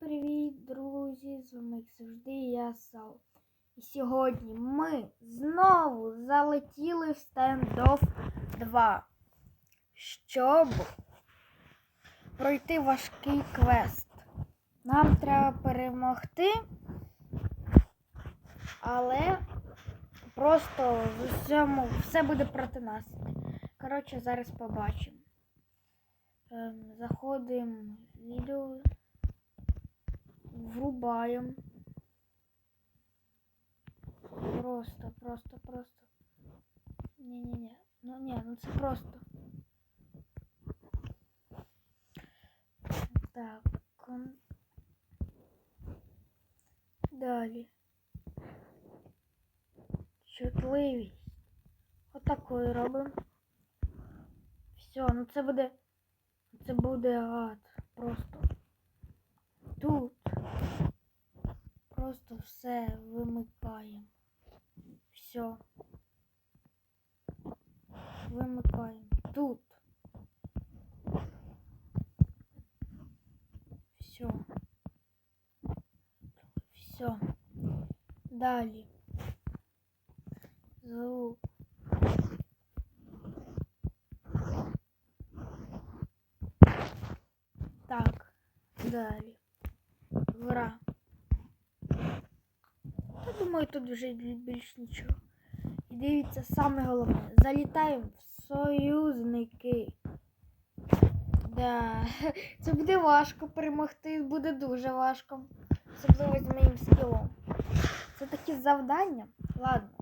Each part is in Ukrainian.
Привіт, друзі! З вами як завжди я Сал. І сьогодні ми знову залетіли в стендофф 2, щоб пройти важкий квест. Нам треба перемогти, але просто в усьому все буде проти нас. Коротше, зараз побачимо. Ем, заходимо в відео. Врубаем. Просто, просто, просто. Не-не-не. Ну не, ну це просто. Так. Далі. Чутливість. Отакою робимо. Все, ну це буде. Це буде ад. Просто. Тут. Просто все вимикаємо. Все. Вимикаємо. Тут. Все. Все. Далі. Звук. Так. Далі. Гра. Думаю, тут вже більш нічого. І дивіться, саме головне. Залітаємо в союзники. Да. Це буде важко перемогти, буде дуже важко. Особливо з моїм скілом. Це такі завдання. Ладно.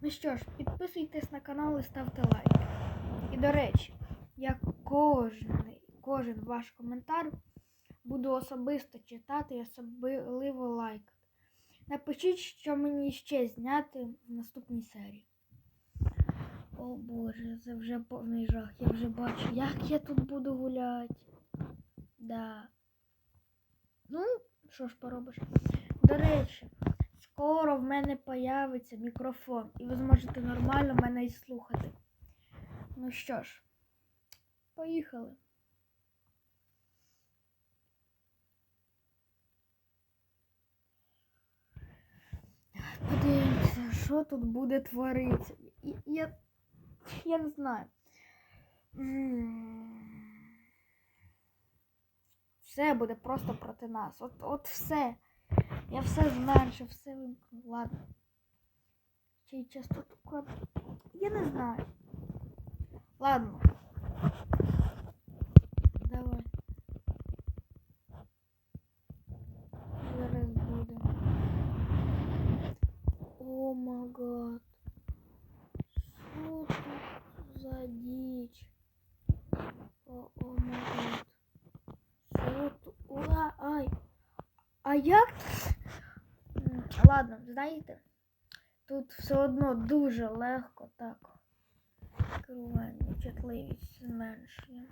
Ну що ж, підписуйтесь на канал і ставте лайк. І до речі, я кожен, кожен ваш коментар буду особисто читати і особливо лайкати. Напишіть, що мені ще зняти в наступній серії. О боже, це вже повний жах. Я вже бачу, як я тут буду гуляти. Да. Ну, що ж поробиш? До речі, скоро в мене появиться мікрофон, і ви зможете нормально мене і слухати. Ну що ж, поїхали. Подивимося, що тут буде творитися. Я, я не знаю. Все буде просто проти нас. От, от все. Я все зменшив, все вимкнув. Ладно. Чи частоту? Я не знаю. Ладно. Давай. Зараз буде. О май. Що тут за діч? О, о май гад. Що тут? Ура, ай. А як? Ладно, знаєте, тут все одно дуже легко так. Керування, чутливість зменшує.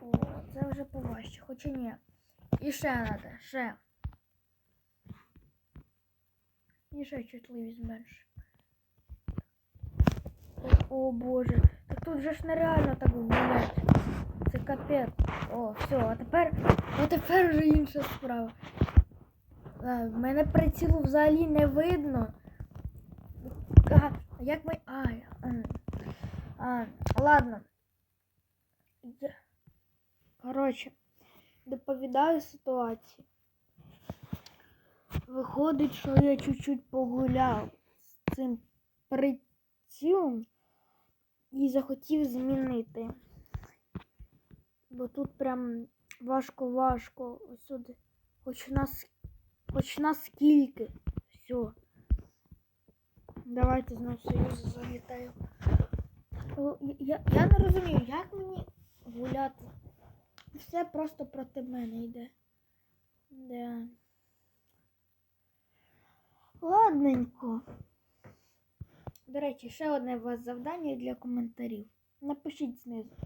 О, це вже поважче, хоча ні. І ще треба, ще. Ще чутливість зменшує. О, о боже, так тут же ж нереально так гуляти. Це капець. О, все, а тепер, а тепер вже інша справа. А, мене прицілу взагалі не видно. А, як ми. Ай. м. А, ладно. Коротше, доповідаю ситуацію. Виходить, що я чуть-чуть погуляв з цим прицілом і захотів змінити. Бо тут прям важко-важко. Ось сюди. Хоч нас, хоч наскільки. Все. Давайте знову союз залітаю. Я, я не розумію, як мені гуляти. Все просто проти мене йде. Да. Ладненько. До речі, ще одне у вас завдання для коментарів. Напишіть знизу.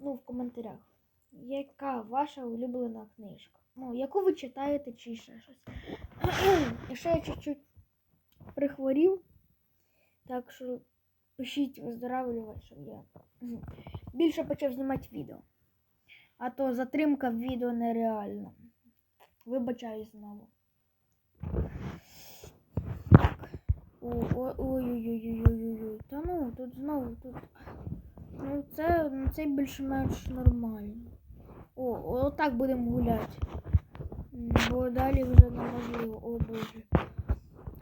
Ну, в коментарях. Яка ваша улюблена книжка? Ну, яку ви читаєте чи ще щось. Ще я чуть-чуть прихворів. Так що пишіть виздоравлювати, щоб я більше почав знімати відео. А то затримка в відео нереальна. Вибачаю знову. Ой-ой-ой-ой-ой-ой. Та ну, тут знову тут. Ну це, це більш-менш нормально. О, отак будемо гуляти. Бо далі вже неможливо. О боже.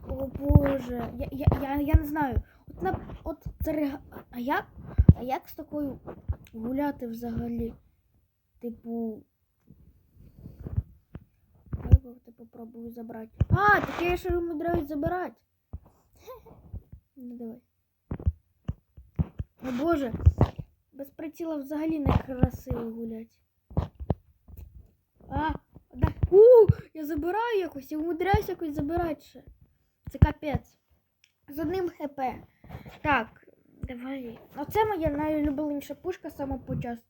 О боже. Я, я, я, я не знаю. От, на, от це. А як? А як з такою гуляти взагалі? Типу. Я попробую забрати. А, так я ще умудряюсь забирати. Ну давай. О боже. Без приціла взагалі не красиво гулять. А, да. У, я забираю якось, я умудряюсь якось забирати ще. Це капець. З одним хп. Так, давай. Оце моя найулюбленіша пушка саме по часу.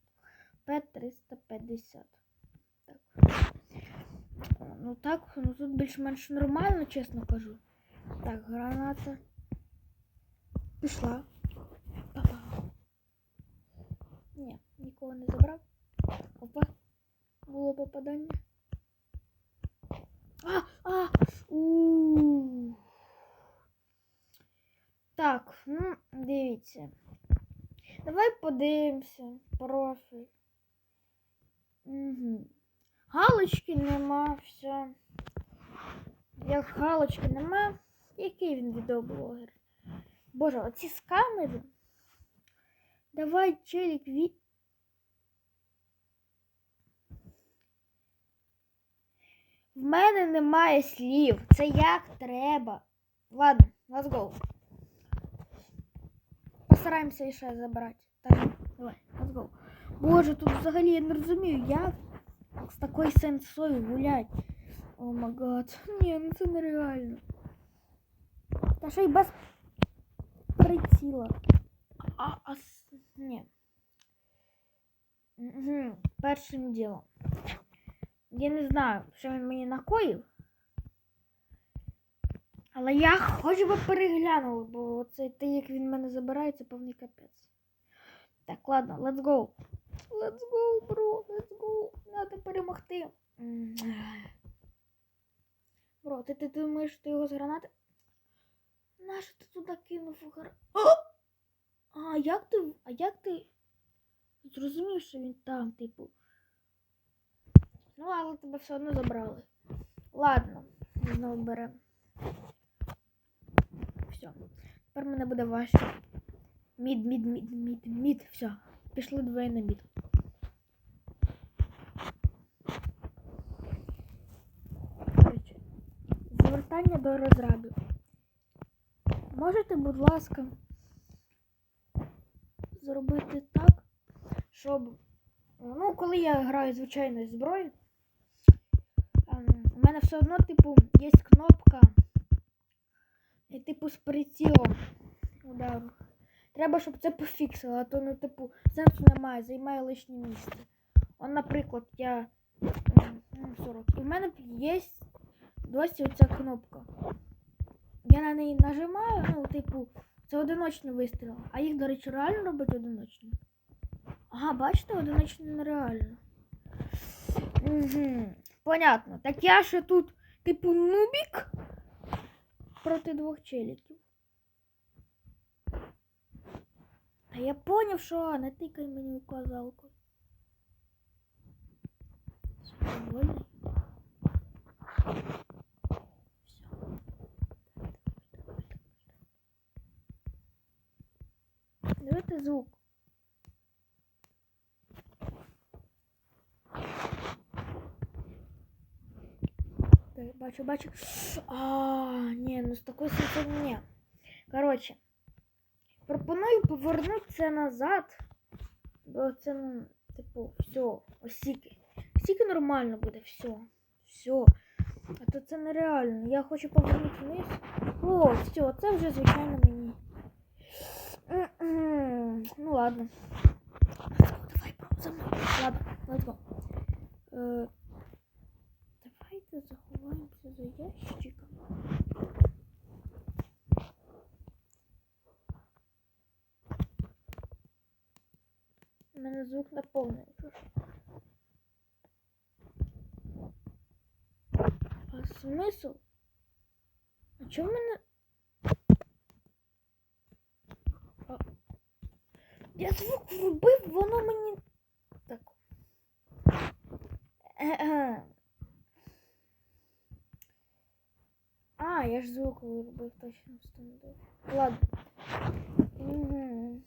П-350. Так. Ну так, ну тут більш-менш нормально, чесно кажу. Так, граната. Пішла. Па-па. Ні, нікого не забрав. Опа. Було попадання. А, а, у. Так, ну, дивіться. Давай подивимося. Профіль. Угу. Галочки нема, все. Як галочки нема, який він відеоблогер? Боже, оці скамери. Давай, челік, ві... В мене немає слів. Це як треба. Ладно, let's go. Постараємося ще забрати. Так, давай, let's go. Боже, тут взагалі я не розумію, як з такою сенсою гулять. О май гад. Ні, ну це нереально. Та ще й без приціла. А, а, ні. Угу. Першим ділом. Я не знаю, що він мені накоїв. Але я хоч би переглянув, бо це те, як він мене забирає, це повний капець. Так, ладно, let's go. Let's go, бро, let's go. Надо перемогти. Бро, ти, ти думаєш, ти його з гранати? Нащо ти туди кинув гранату? А як ти. А як ти. Зрозумів, що він там, типу. Ну, але тебе все одно забрали. Ладно, знову беремо. Все. Тепер мене буде важче. Мід, мід, мід, мід, мід. Все. Пішли двоє на мід. Звертання до розрабів. Можете, будь ласка, зробити так, щоб. Ну, коли я граю звичайною зброєю, у мене все одно, типу, є кнопка. І, типу, з прицілом удару. Треба, щоб це пофіксило, а то, ну, типу, сенсу немає, займає лишнє місце. Он, наприклад, я ем, ну, 40. І в мене є досі оця кнопка. Я на неї нажимаю, ну, типу, це одиночний вистріл. А їх, до речі, реально робити одиночні. Ага, бачите, одиночні нереально. Угу. Понятно. Так я ще тут, типу, нубік проти двох челіків. А я поняв, що не тикай мені указалку. Довольний? Все. Звук. Так, бачу, бачу. А, ні, ну з такою сенсом ні. Коротше, пропоную повернутися назад. Бо це, ну, типу, все, осіки. Осіки нормально буде, все. Все. А то це нереально. Я хочу повернути вниз. О, все, це вже звичайно мені. pardon. Ж звук точно встановив. Ладно. Угу.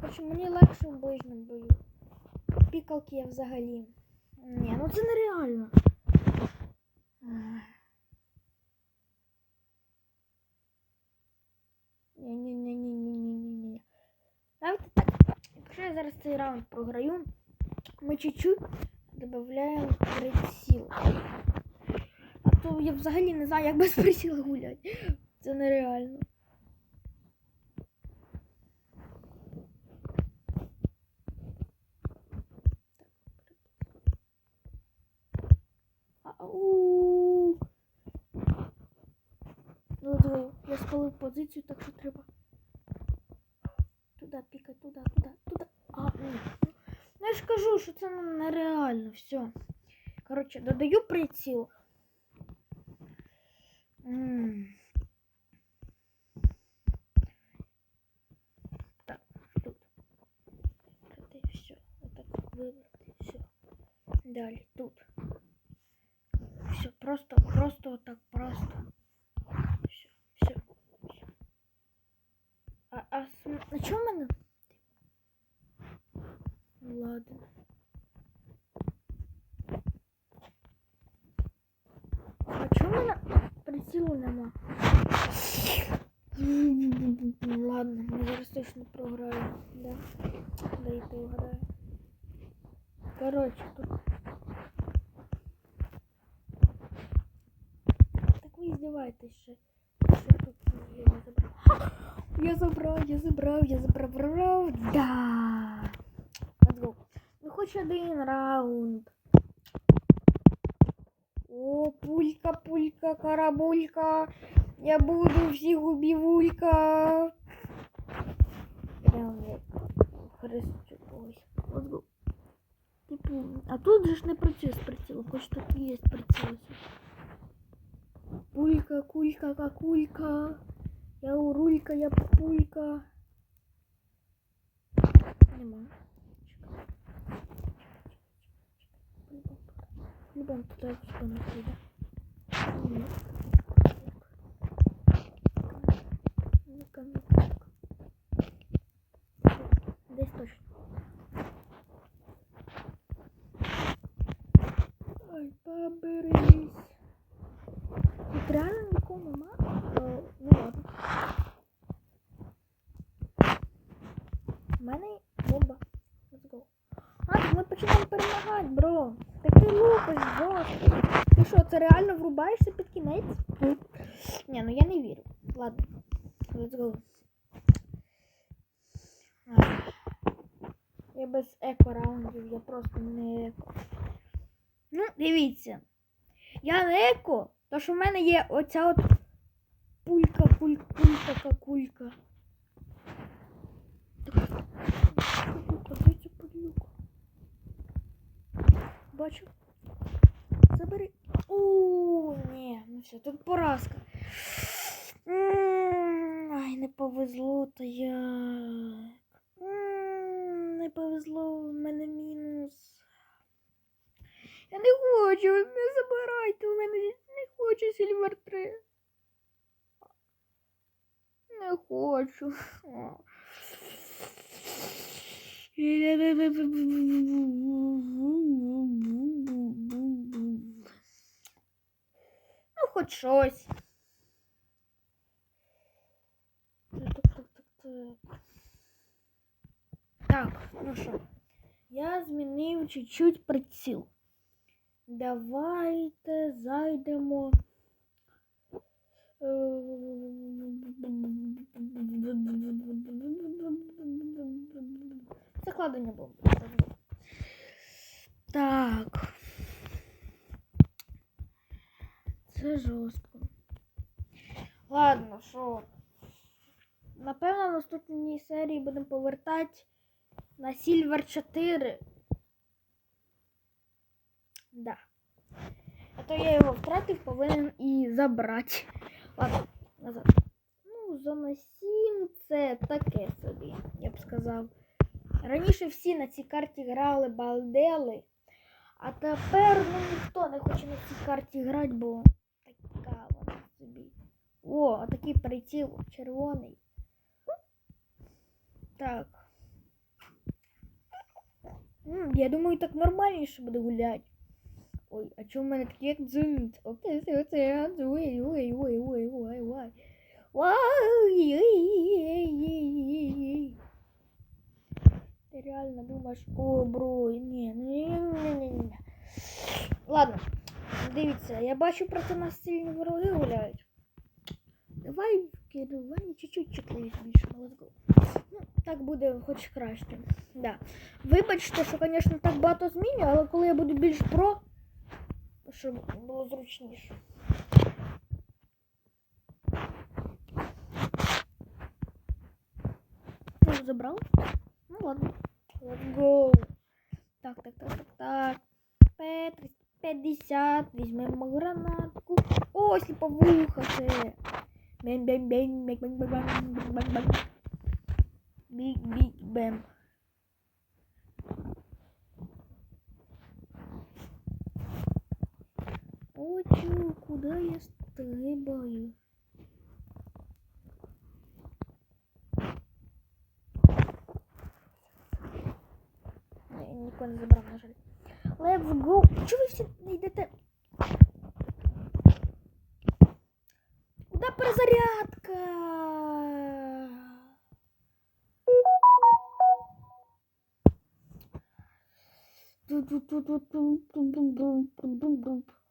Короче, мені легше в ближньому бою. Пікалки я взагалі. Ні, ну це нереально. Ні-ні-ні-ні-ні-ні-ні. Давайте так. Якщо я зараз цей раунд програю, ми чуть-чуть додаємо приціл. А то я взагалі не знаю, як без приціла гуляти. Це нереально. Ау. Ну, диви, я спалив позицію, так що треба. Туди пікати, туди, туди, туди. А, я ж кажу, що це ну, нереально, все. Коротше, додаю приціл. М. Так, тут. Тут і все. Отак вибрати, все. Далі, тут. Все, просто, просто вот так, просто. Все, все, все. А, а, см- а чё у мене? Ну, Ладно. А чому мене прицілу нема? Ладно, ми зараз точно програємо. Да? Дайте угадаю. Короче, тут Так ви здіваєтесь ще. Що тут я не забрав? Ха! Я забрав, я забрав, я забрав, забрав. Да. Let's go. Хоч один раунд. О, пулька, пулька, карабулька. Я буду всіх убівулька. Прям хрестю. Типу, а тут же ж не працює з прицілом, хоч тут є приціл. Пулька, кулька, какулька. Я урулька, я пулька. Нема. Любом туда что не сюда. Ну-ка, ну-ка. Здесь точно. Ай, поберись. Тут реально нікого нема? Е, ну ладно. У мене є бомба. Let's go. А, так ми починаємо перемагати, бро. Так ти. Ти що, це реально врубаєшся під кінець? Ні, ну я не вірю. Ладно. Let's go. Я без еко раундів, я просто не еко. Ну, дивіться. Я не еко, то що в мене є оця от пулька, пулька, пулька, какулька. Бачу. Забери. У, ні, ну все, тут поразка. М, Ай, не повезло то як. М, Не повезло, в мене мінус. Я не хочу, не забирайте, у мене не хочу Сільвер 3. Не хочу. О. Ну, хоч щось. Так, так, так, так, так. Ну що, я змінив чуть-чуть приціл. Давайте зайдемо. Закладення бомби. Так. Це жорстко. Ладно, що? Напевно, в наступній серії будемо повертати на Silver 4. Да. А то я його втратив, повинен і забрати. Ладно, назад. Ну, зона 7 це таке собі, я б сказав. Раніше всі на цій карті грали балдели, а тепер ну, ніхто не хоче на цій карті грати, бо. О, а такий приціл червоний. Так. М, я думаю, так нормальніше буде гуляти. Ой, а чому в мене такі як дзинт? Оце, це, оце, ой, ой, ой, ой, ой, ой. Ой, ой, ой, ой, ой. Ти реально думаєш, о, бро, ні, ні, ні, ні, ні, ні. Ладно, дивіться, я бачу проти нас сильні вороги гуляють. Давай в чуть-чуть чекливість більше, ну. Так буде хоч краще. Да. Вибачте, що, звісно, так багато зміню, але коли я буду більш про, щоб було зручніше. Ти забрав? Ну ладно. Let's go. Так, так, так, так, так. П-350. Візьмемо гранатку. О, сліповуха це. Бем, бем, бем, бем, бем, бем, бем, бем, бем. Біг, біг, бем. Очу, куда я стрибаю? Ні, я нікого не забрав, на жаль. Let's go. Чого ви всі не йдете?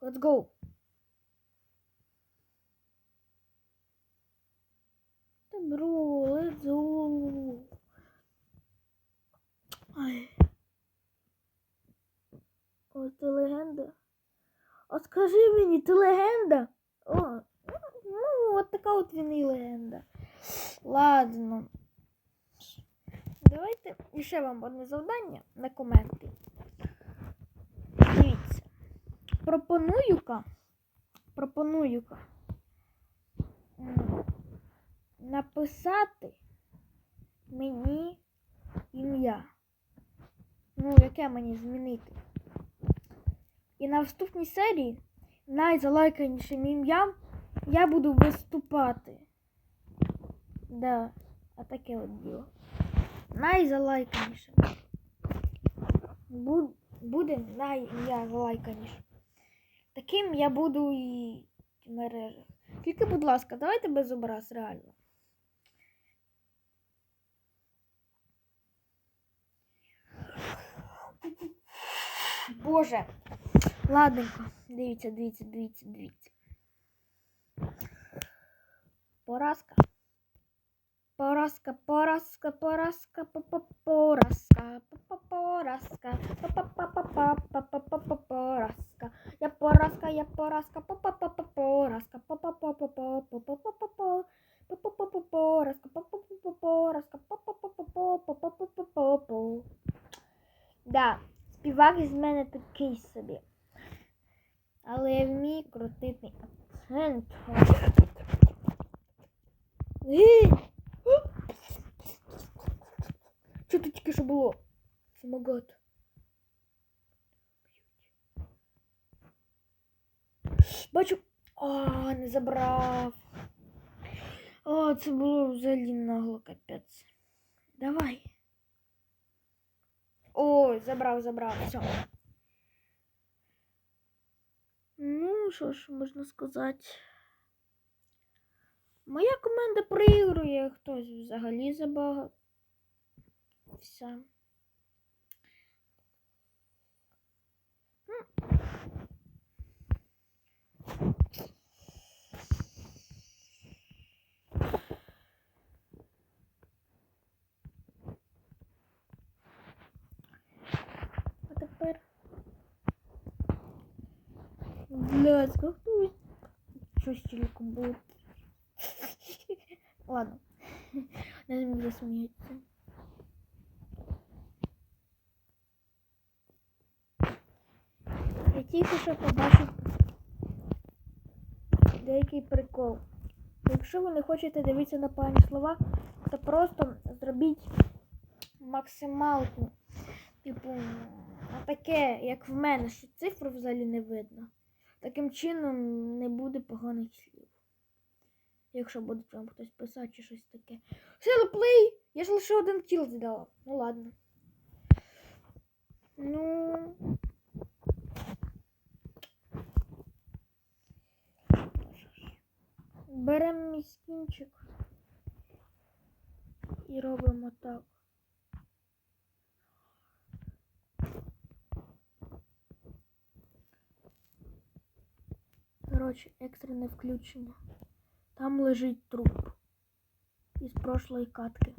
Let's go. Бро, let's go. Ай. О, ти легенда. А скажи мені, ти легенда? О, ну, от така от він і легенда. Ладно. Давайте ще вам одне завдання на коменти. Дивіться. Пропоную-ка. Пропоную-ка. Написати мені ім'я. Ну, яке мені змінити. І на вступній серії найзалайканішим ім'ям я буду виступати. Да, а таке от діло. Найзалайканішим. Буде на ім'я залайканіше. Таким я буду і в мережах. Тільки, будь ласка, давайте без образ, реально. Боже. Ладненько. Дивіться, дивіться, дивіться, дивіться. Поразка. Поразка, поразка, поразка, поразка, поразка, поразка. Я поразка, я поразка, поразка, поразка, Да, співак із мене такий собі. Але я вмію крутити. Забрав, забрав. Все. Ну, що ж можна сказати. Моя команда проігрує, хтось взагалі забагав. Все. А тепер. Блядь, как тут? Що з телеком було? Ладно. Не зміг засміятися. Я тільки що побачив деякий прикол. Якщо ви не хочете дивитися на погані слова, то просто зробіть максималку. Типу, таке, як в мене, що цифру взагалі не видно. Таким чином не буде поганих слів. Якщо буде вам хтось писати чи щось таке. Селплей! Я ж лише один кіл здала. Ну ладно. Ну. Беремо мій скінчик і робимо так. Коротше, екстрене включення. Там лежить труп із прошлої катки.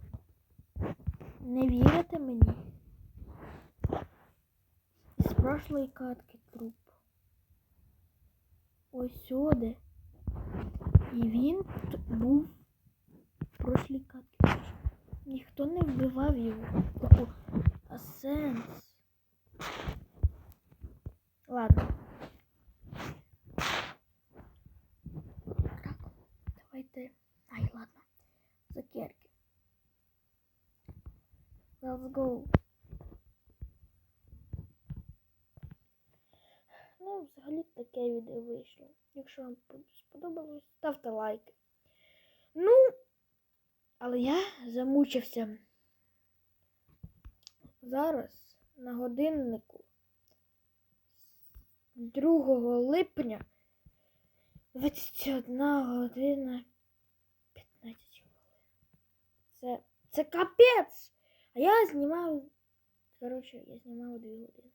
Не вірите мені? Із прошлої катки труп. Ось сюди. І він був в прошлій катці. Ніхто не вбивав його. Типу, а сенс. Ладно. Так, давайте. Ай, ладно. Закерки. Let's go. Ну, взагалі таке відео вийшло. Якщо вам сподобалось, ставте лайки. Ну, але я замучився. Зараз на годиннику 2 липня 21 година 15 хвилин. Це, це капець! А я знімав. Коротше, я знімав 2 години.